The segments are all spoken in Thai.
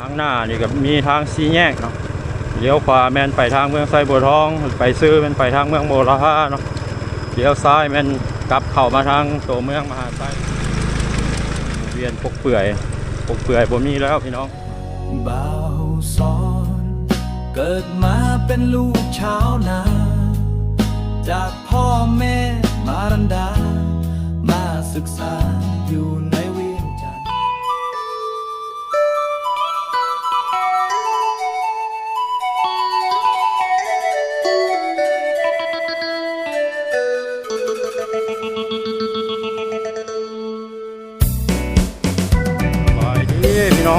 ทางหน้านี่ก็มีทางสีแยกเนาะเลี้ยวขวาแมนไปทางเมืองไซบัวทอง ไปซื้อแมนไปทางเมืองโมราฮาเนาะเลี้ยวซ้ายแมนกลับเข้ามาทางตัวเมืองมหาไซเวียนปกเปื่อยปกเปื่อยบ่มีแล้วพี่น้องบ่าวสอนเกิดมาเป็นลูกชาวนา จากพ่อแม่มารันดา มาศึกษาอยู่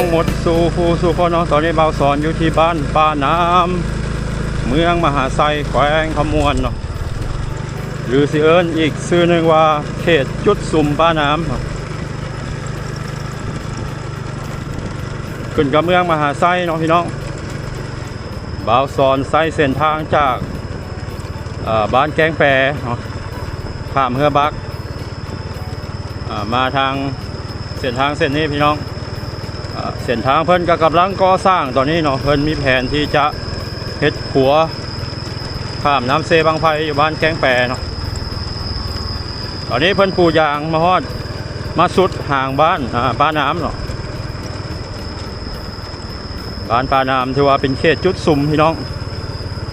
หมดสู่ผู้สู่คนเน้องตอนนี้เบาสอนอยู่ที่บ้านป้าน้ำเมืองมหาไซแขวงขมวนเนาะหรือสิเอิญอีกชื่อหนึ่งว่าเขตจุดสุ่มป้าน้ำเนาะขึ้นกับเมืองมหาไซเนาะพี่น้องเบาสอนไซเส้นทางจากบ้านแกงแปรเนาะขามเฮือบักามาทางเส้นทางเส้นนี้พี่น้อง เส้นทางเพิ่นก็กำลังก่อสร้างตอนนี้เนาะเพิ่นมีแผนที่จะเฮ็ดขัวข้ามน้ำเซบางไพอยู่บ้านแกงแปรเนาะตอนนี้เพิ่นปูยางมาฮอดมาสุดห่างบ้านอ่าป้าน้ำเนาะบ้านป้าน้ำถือว่าเป็นเขตจุดซุ่มพี่น้อง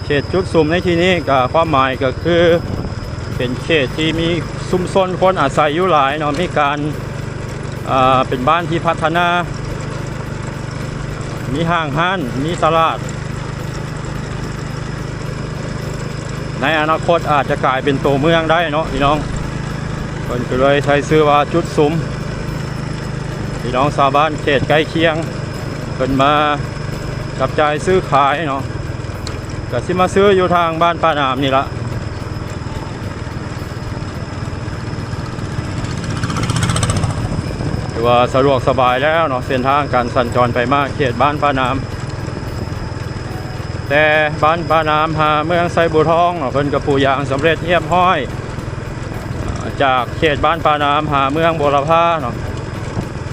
เขตจุดซุ่มในที่นี้ก็ความหมายก็คือเป็นเขตที่มีซุมซนคนอาศัยอยู่หลายเนาะมีการอ่าเป็นบ้านที่พัฒนา มีห้างห้าน มีตลาด ในอนาคตอาจจะกลายเป็นตัวเมืองได้เนาะพี่น้องคนก็เลยใช้ซื้อว่าจุดซุ้มพี่น้องชาวบ้านเขตใกล้เคียงเพิ่นมาจับจ่ายซื้อขายเนาะก็สิมาซื้ออยู่ทางบ้านป้านามนี่ละ ถือว่าสะดวกสบายแล้วเนาะเส้นทางการสัญจรไปมาเขตบ้านป้าน้ำแต่บ้านป้าน้ำหาเมืองไซบูทองเนาะเพิ่นกระปูยางสำเร็จเยี่ยมห้อย จากเขตบ้านป้าน้ำหาเมืองบัวลพาเนาะ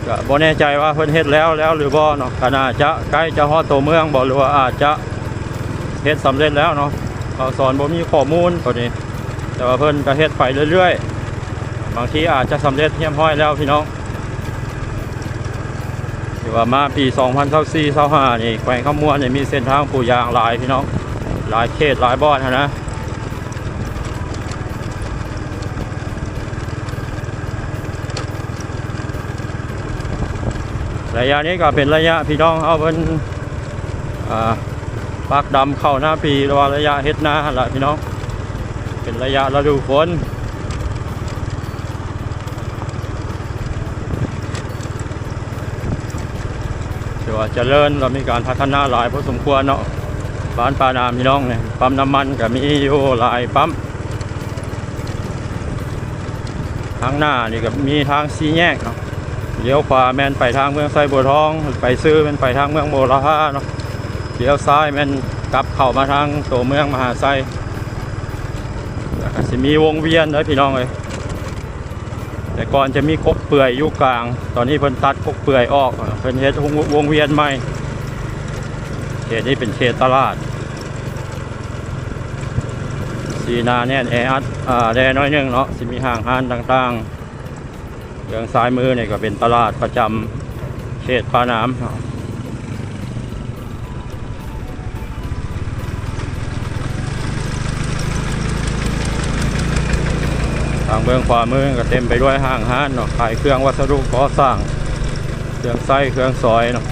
ก็บ่แน่ใจว่าเพิ่นเฮ็ดแล้วแล้วหรือบ่เนาะก็น่าจะใกล้จะฮอดตัวเมืองบ่หรือว่าอาจจะเฮ็ดสำเร็จแล้วเนาะเขาสอนบ่มีข้อมูลตัวนี้ แต่ว่าเพิ่นก็เฮ็ดไปเรื่อยๆ บางทีอาจจะสำเร็จเยี่ยมห้อยแล้วพี่น้อง ถือว่ามาปี2024 25นี่แขวงข้ามวนนี่มีเส้นทางปูยางหลายพี่น้องหลายเขตหลายบอนนนะระยะนี้ก็เป็นระยะพี่น้องเอาเป็นอ่าปักดำเข้าหน้าปีหรือว่าระยะเฮ็ดน้าหั่นละพี่น้อง เป็นระยะฤดูฝน ถือว่าเจริญเรามีการพัฒนาหลายพอสมควรเนาะบ้านปานามีน้องเนี่ยปั๊มน้ำมันก็มีอยู่หลายปั๊มทางหน้านี่ก็มีทางสีแยกเนาะเลี้ยวขวาแมนไปทางเมืองไซบัวทอง ไปซื้อแมนไปทางเมืองโมราฮาเนาะเลี้ยวซ้ายแมนกลับเข้ามาทางตัวเมืองมหาไซแล้วก็สิมีวงเวียนเลยพี่น้องเลย แต่ก่อนจะมีกกเปื่อยอยู่กลาง ตอนนี้เพิ่นตัดกกเปื่อยออกเพิ่นเฮ็ดวงวงเวียนใหม่เขตนี้เป็นเขตตลาดสีนาแน่นแออัดอ่าแดน้อยหนึงเนาะสิมีห้างห้านต่างๆเรื่องซ้ายมือเนี่ยก็เป็นตลาดประจำเขตปาน้ำ เนาะทางเบื้องขวามือก็เต็มไปด้วยห้างห้านเนาะขายเครื่องวัสดุก่อสร้าง เครื่องไส้เครื่องซอยเนาะ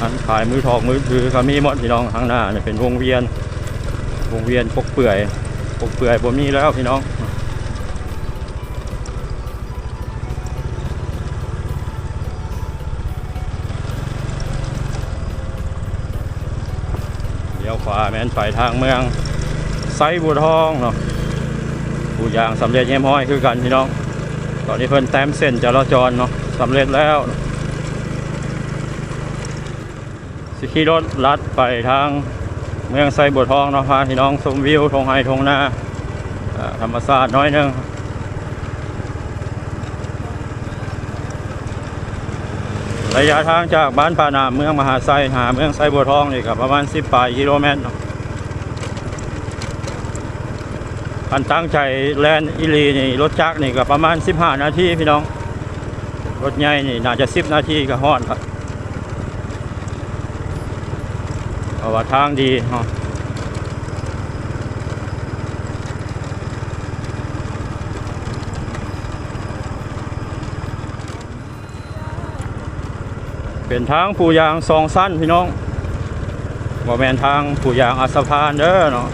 อันขายมือทองมือถือก็มีหมดพี่น้องข้างหน้าเนี่ยเป็นวงเวียน วงเวียนปกเปื่อยปกเปื่อยผมมีแล้วพี่น้องเลี้ยวขวาแม่นไปทางเมืองไซบัวทองเนาะ ผู้ยางสำเร็จเยี่ยมห้อยคือกันพี่น้อง ตอนนี้เพิ่นแต้มเส้นจราจรเนาะสำเร็จแล้ว สิขี่รถลัดไปทางเมืองไซบัวทองเนาะพาพี่น้องชมวิวทงไฮทงนาอ่าธรรมศาสตร์น้อยหนึงระยะทางจากบ้านปานาเมืองมหาไซหาเมืองไซบัวทองนี่ก็ประมาณ 10ปลายกิโลเมตรเนาะ คันตั้งใจแลนอิลีนี่รถจักรนี่ก็ประมาณ 15 นาทีพี่น้อง รถใหญ่นี่น่าจะ 10 นาทีก็ฮอดครับเพราะว่าทางดีเนาะเป็นทางผู้ยางสองสั้นพี่น้องบ่แมนทางผู้ยางอัสพานเด้อเนาะ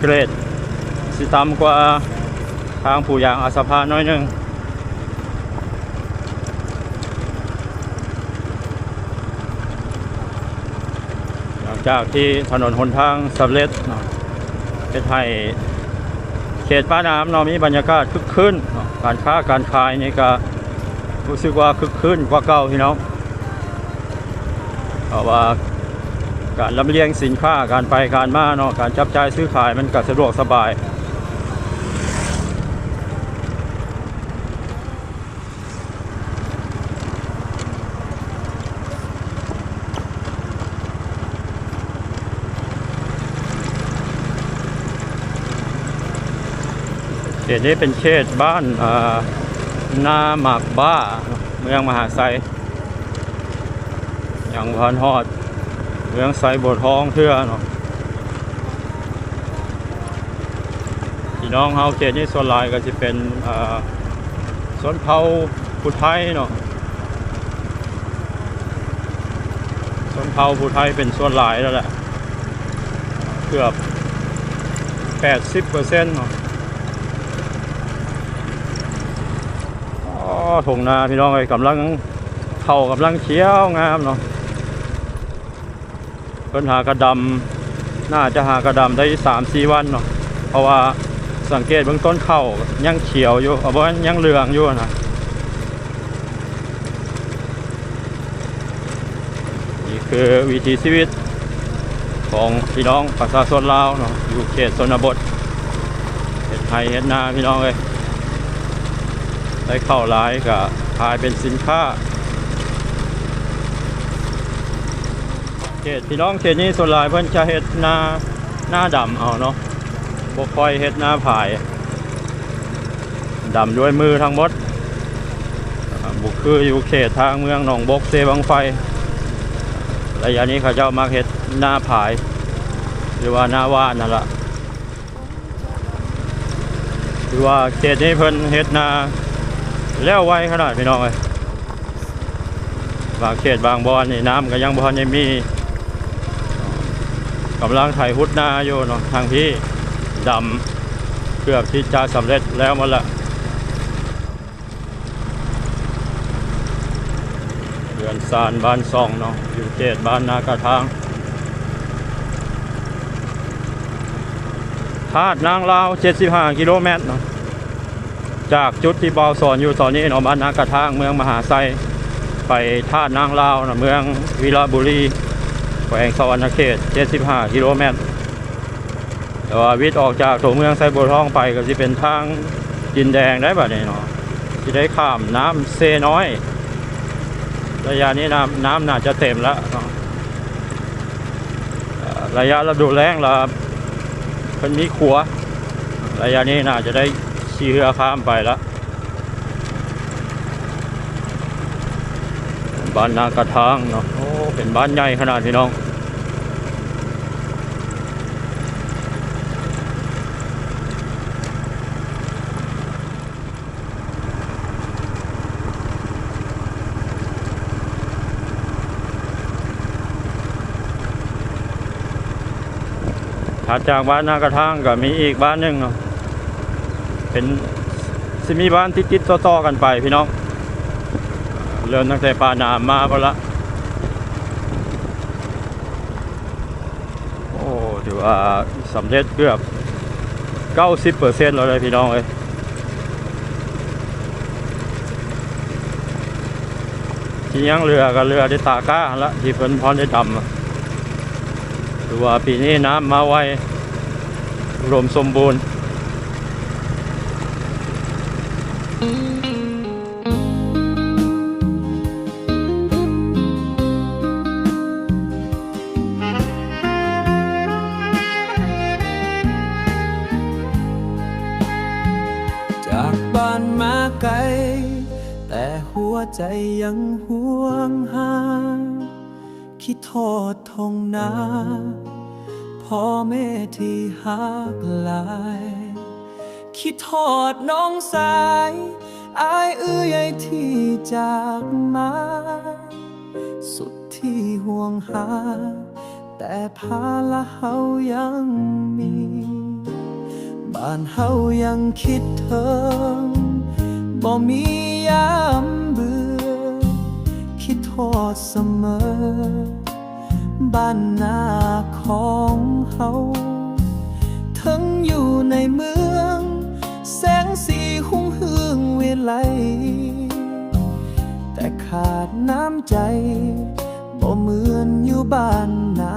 เกรด สิต่ำกว่าทางผู้ยางอัสสะพาน้อยหนึงหลังจากที่ถนนหนทางสำเร็จเป็นให้เขตป้าน้ำเนาะมีบรรยากาศคึกคืนการค้าการขายนี่ก็รู้สึกว่าคึกคืนกว่าเก่าพี่น้องเพราะว่าการลำเลียงสินค้าการไปการมาเนาะการจับจ่ายซื้อขายมันก็สะดวกสบาย เขตนี้เป็นเขตบ้านอ่านาหมากบ้า เมืองมหาไซอย่างพันฮอด เมืองไซบัวทองเทื่อเนาะพี่น้องเฮาเขตนี้ส่วนหลายก็จะเป็นอ่าชนเผาผู้ไทยเนาะชนเผาผู้ไทยเป็นส่วนหลายแล้วแหละ เกือบ 80%เนาะ อ๋อ ถงนาพี่น้องเอ้ยกำลังเข่ากำลังเขียวงามเนาะเพิ่นหากระดำน่าจะหากระดำได้สามสี่วันเนาะเพราะว่าสังเกตเบื้องต้นเข่ายังเขียวอยู่เอาบ่ายังเหลืองอยู่นะนี่คือวิถีชีวิตของพี่น้องประชาชนลาวเนาะอยู่เขตชนบทเฮ็ดไร่เฮ็ดนาพี่น้องเอ้ย ได้เข้าร้ายก็ขายเป็นสินค้าเขตพี่น้องเขตนี้ส่วนหลายเพิ่นจะเฮ็ดหน้าหน้าดำเอาเนาะบ่ค่อยเฮ็ดหน้าผายดำด้วยมือทั้งหมดบุคืออยู่เขตทางเมืองหนองบกเซบังไฟระยะนี้เขาเจ้ามาเฮ็ดหน้าผาย หรือว่าหน้าว่านนั่นละหรือว่าเขตนี้เพิ่นเฮ็ดหน้า แล้วไวขนาดพี่น้องเลยบางเขตบางบอนนี่น้ำก็ยังบอนยังมีกำลังไถหุดนาอยู่เนาะทางพี่ดำเกือบที่จะสำเร็จแล้วหมดละเรือนซานบ้านซองเนาะอยู่เขตบ้านนากระทางทาดนางลาว 75 กิโลเมตรเนาะ จากจุดที่บาสอนอยู่ตอนนี้เนาะบ้านนากระทางเมืองมหาไซไปท่านางลาวเนาะเมืองวีระบุรีแขวงสวรรณเขต 75 กิโลเมตรแต่ว่าวิทย์ออกจากตัวเมืองไซบัวทองไปก็จะเป็นทางดินแดงได้แบบนี้เนาะที่ได้ข้ามน้ำเซน้อยระยะนี้น้ำน้ำน่าจะเต็มแล้วเนาะเระยะฤดูแล้งละเพิ่นมีขัว ระยะนี้น่าจะได้ ขี่เรือข้ามไปแล้วบ้านนากระทางเนาะโอ้เป็นบ้านใหญ่ขนาดพี่น้องถัดจากบ้านนากระทางก็มีอีกบ้านหนึ่งเนาะ เป็นสิมีบ้านติดติดๆต่อๆกันไปพี่น้องเริ่มตั้งแต่ปานามาพอละโอ้ถือว่าสำเร็จเกือบ 90%แล้วเลยพี่น้องเลยที่ยังเรือกับเรือได้ตาก้าละที่เพิ่นพรได้ดำอะถือว่าปีนี้น้ำมาไวรวมสมบูรณ์ ใจยังห่วงหา คิดโทษทงนาพ่อแม่ที่หักหลาย คิดทอดน้องสายอายเอื้อยที่จากมา สุดที่ห่วงหา แต่ภาละเฮายังมี บ้านเฮายังคิดถึงบ่มียาม ทอดเสมอ บ้านนาของเฮาทั้งอยู่ในเมือง แสงสีหุ่งเฮืองเวไลแต่ขาดน้ำใจบ่เหมือนอยู่บ้านนา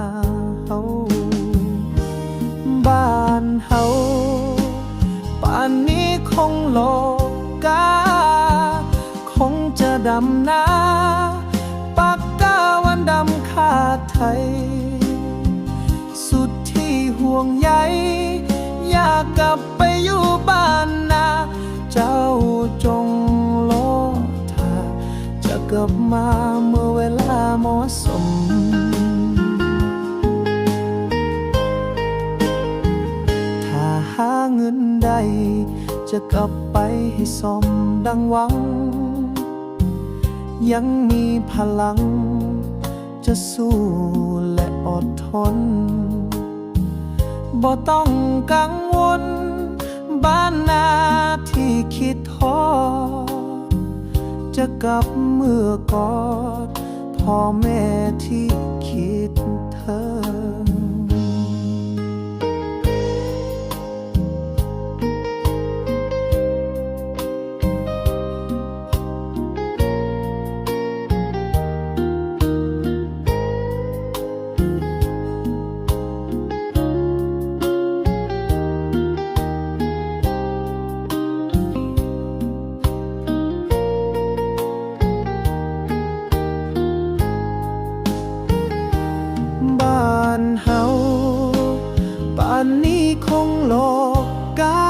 เฮาบ้านเฮาป่านนี้คงโลกา คงจะดำนา ไทยสุดที่ห่วงใยอยากกลับไปอยู่บ้านนา เจ้าจงรอถ้าจะกลับมาเมื่อเวลาเหมาะสมถ้าหาเงินได้จะกลับไปให้สมดังหวัง ยังมีพลัง จะสู้และอดทน บ่ต้องกังวล บ้านนาที่คิดท้อ จะกลับเมื่อกอดพ่อแม่ที่คิด คงโลกกา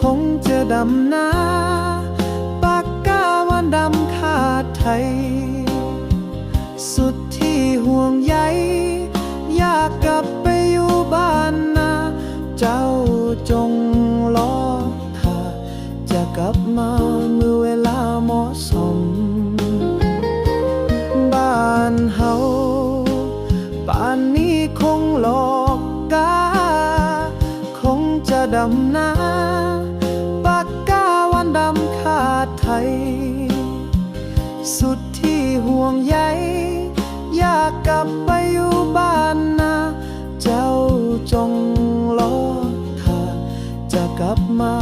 คงจะดำนาปากกาวันดำขาดไทย สุดที่ห่วงใยอยากกลับไปอยู่บ้านนาเจ้าจงรอถ้าจะกลับมา จะดำนาปากกาวันดำขาดไทย สุดที่ห่วงใยอยากกลับไปอยู่บ้านนา เจ้าจงรอถ้าจะกลับมา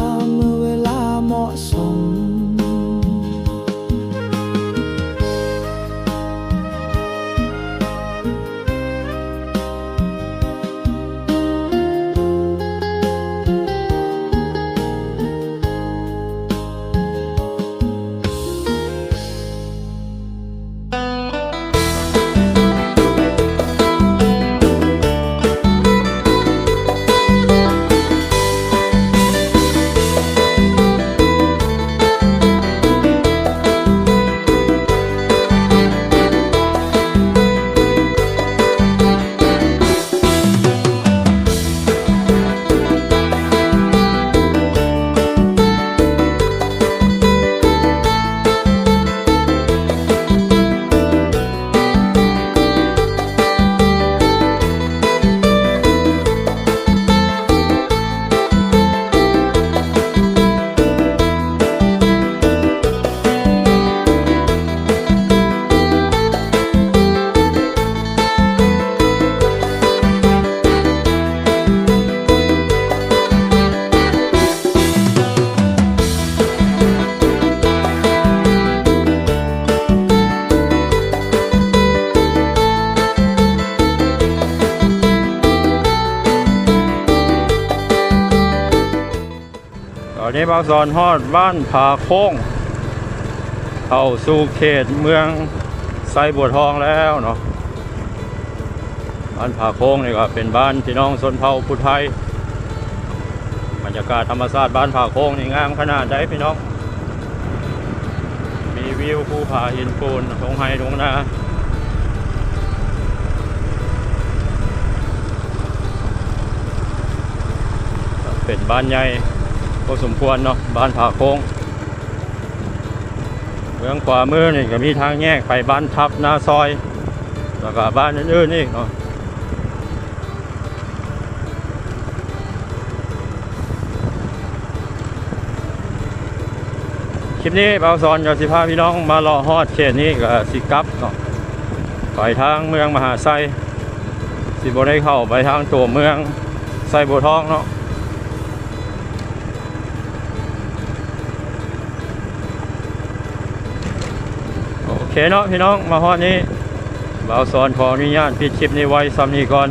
บางสอนฮอดบ้านผาโค้งเข้าสู่เขตเมืองไซบัวทองแล้วเนาะบ้านผาโค้งนี่ก็เป็นบ้านพี่น้องชนเผ่าพุทธไทยบรรยากาศธรรมชาติบ้านผาโค้งนี่งามขนาดใดพี่น้อง มีวิวภูผาหินปูนทงไฮทงนาเป็นบ้านใหญ่ พอสมควรเนาะบ้านผาโค้งเมืองขวามือนี่ก็มีทางแยกไปบ้านทับนาซอยแล้วก็บ้านอื่นๆนี่เนาะคลิปนี้เบาซอนกับสิพาพี่น้องมารอฮอดเขตนี้กับสิกับเนาะไปทางเมืองมหาไซสิบได้เข้าไปทางตัวเมืองไซบัวทองเนาะ เคเนาะพี่น้องมาฮอดนี้เบาซอนขออนุญาตปิดคลิปนี้ไว้ซ้ำนี้ก่อน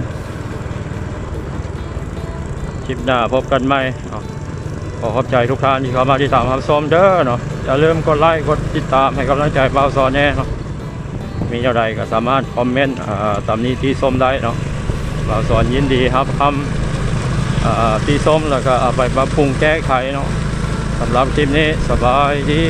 คลิปหน้าพบกันใหม่ขอขอบใจทุกท่านที่เข้ามาที่ตามรับชมเด้อเนาะอย่าลืมกดไลค์กดติดตามให้กำลังใจเบาซอนแน่เนาะมีเท่าใดก็สามารถคอมเมนต์อ่าตามนี้ที่ส้มได้เนาะเบาซอนยินดีครับคำอ่าที่ส้มแล้วก็เอาไปปรับปรุงแก้ไขเนาะสำหรับคลิปนี้สบายดี